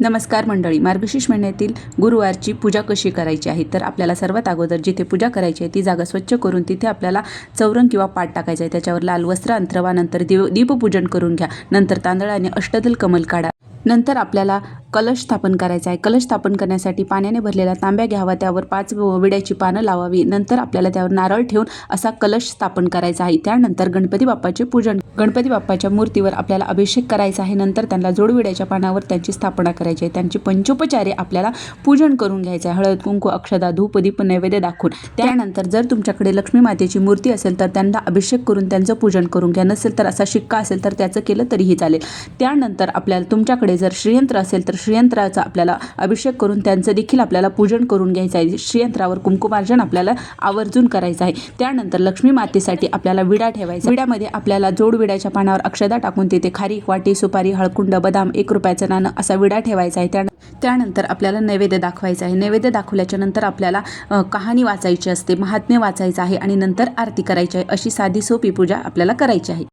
नमस्कार मंडळी मार्गशीर्ष महिन्यातील गुरुवारची पूजा कशी करायची आहे? तर आपल्याला सर्वात अगोदर जिथे पूजा करायची आहे ती जागा स्वच्छ करून तिथे आपल्याला चौरंग किंवा पाट टाकायचं आहे. त्याच्यावर लाल वस्त्र अंतरवा नंतर दिव दीपपूजन करून घ्या. नंतर तांदळाने अष्टदल कमल काढा. नंतर आपल्याला कलश स्थापन करायचा आहे. कलश स्थापन करण्यासाठी पाण्याने भरलेला तांब्या घ्यावा त्यावर पाच विड्याची पानं लावावी. नंतर आपल्याला त्यावर नारळ ठेवून असा कलश स्थापन करायचा आहे. त्यानंतर गणपती बाप्पाचे पूजन. गणपती बाप्पाच्या मूर्तीवर आपल्याला अभिषेक करायचा आहे. नंतर त्यांना जोडविड्याच्या पानावर त्यांची स्थापना करायची आहे. त्यांची पंचोपचारे आपल्याला पूजन करून घ्यायचं आहे. हळद कुंकू अक्षदा धूप दीप नैवेद्य दाखवून. त्यानंतर जर तुमच्याकडे लक्ष्मी मातेची मूर्ती असेल तर त्यांना अभिषेक करून त्यांचं पूजन करून घ्या. नसेल तर असा शिक्का असेल तर त्याचं केलं तरीही चालेल. त्यानंतर आपल्याला तुमच्याकडे जर श्रीयंत्र असेल तर श्रीयंत्राचा आपल्याला अभिषेक करून त्यांचं देखील आपल्याला पूजन करून घ्यायचं आहे. श्रीयंत्रावर कुंकुमार्जन आपल्याला आवर्जून करायचं आहे. त्यानंतर लक्ष्मी मातेसाठी आपल्याला विडा ठेवायचा विड्यामध्ये आपल्याला जोड विड्याच्या पानावर अक्षदा टाकून तिथे खारीक वाटी सुपारी हळकुंड बदाम एक रुपयाचं नाणं असा विडा ठेवायचा आहे. त्या त्यानंतर आपल्याला नैवेद्य दाखवायचा आहे. नैवेद्य दाखवल्याच्या नंतर आपल्याला कहाणी वाचायची असते महात्म्य वाचायचं आहे आणि नंतर आरती करायची आहे. अशी साधी सोपी पूजा आपल्याला करायची आहे.